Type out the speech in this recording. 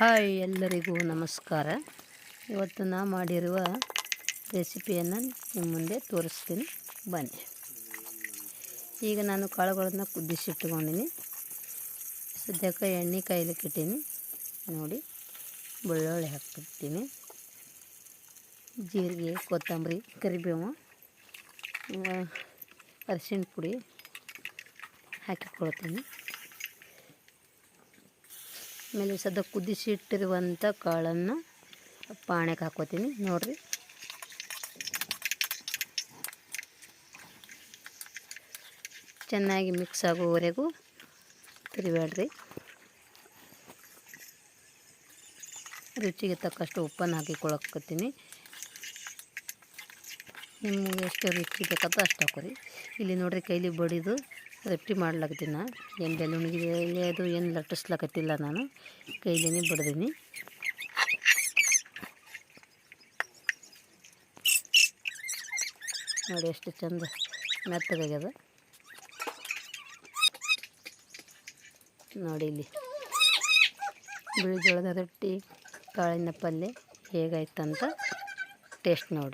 Hi ಎಲ್ಲರಿಗೂ ನಮಸ್ಕಾರ. ಇವತ್ತು ನಾ ಮಾಡಿರುವ ರೆಸಿಪಿಯನ್ನು ನಿಮ್ಮ ಮುಂದೆ ತೋರಿಸ್ತೀನಿ. ಬನ್ನಿ. ಈಗ ನಾನು ಕಾಳುಗಳನ್ನು ಕುದಿಸಿಟ್ಕೊಂಡಿನಿ. ಸದ್ಯಕ್ಕೆ ಎಣ್ಣೆ ಕಾಯ್ಲಿಕ್ಕೆ ಇಟ್ಟೀನಿ. ನೋಡಿ, ಬೆಳ್ಳುಳ್ಳಿ ಹಾಕಿರ್ತೀನಿ ಜೀರಿಗೆ, ಕೊತ್ತಂಬರಿ, ಕರಿಬೇವು ಅರಿಶಿನ ಪುಡಿ ಹಾಕಿಕೊಳ್ತೀನಿ. ಆಮೇಲೆ ಸದ ಕುದಿಸಿ ಇಟ್ಟಿರುವಂಥ ಕಾಳನ್ನು ಪಾಣೆಗೆ ಹಾಕೋತೀನಿ. ನೋಡಿರಿ. ಚೆನ್ನಾಗಿ ಮಿಕ್ಸ್ ಆಗೋವರೆಗೂ ತಿರುಗಾಡ್ರಿ ರುಚಿಗೆ ತಕ್ಕಷ್ಟು ಉಪ್ಪನ್ನು ಹಾಕಿಕೊಳ್ಳಕತ್ತೀನಿ. ನಿಮಗೆ ಎಷ್ಟು ರುಚಿ ಬೇಕಂತ ಅಷ್ಟು ಹಾಕೋರಿ. ಇಲ್ಲಿ ನೋಡ್ರಿ ಕೈಲಿ ಬಡಿದು ರೊಟ್ಟಿ ಮಾಡ್ಲಾಕತ್ತೀನಿ ನಾ ಏನು ಬೆಳ್ಳುಣಿಗೆ ಅದು ಏನು ಲಟ್ಟಿಸ್ಲಾಕತ್ತಿಲ್ಲ ನಾನು. ಕೈಲಿನೇ ಬಡ್ದೀನಿ. ನೋಡಿ ಎಷ್ಟು ಚಂದ ಮೆತ್ತಗಾಗ್ಯದ. ನೋಡಿ ಇಲ್ಲಿ. ಬಿಳಿ ಜೋಳದ ರೊಟ್ಟಿ ಕಾಳಿನ ಪಲ್ಯ ಹೇಗಾಯ್ತಂತ ಟೇಸ್ಟ್ ನೋಡಿ.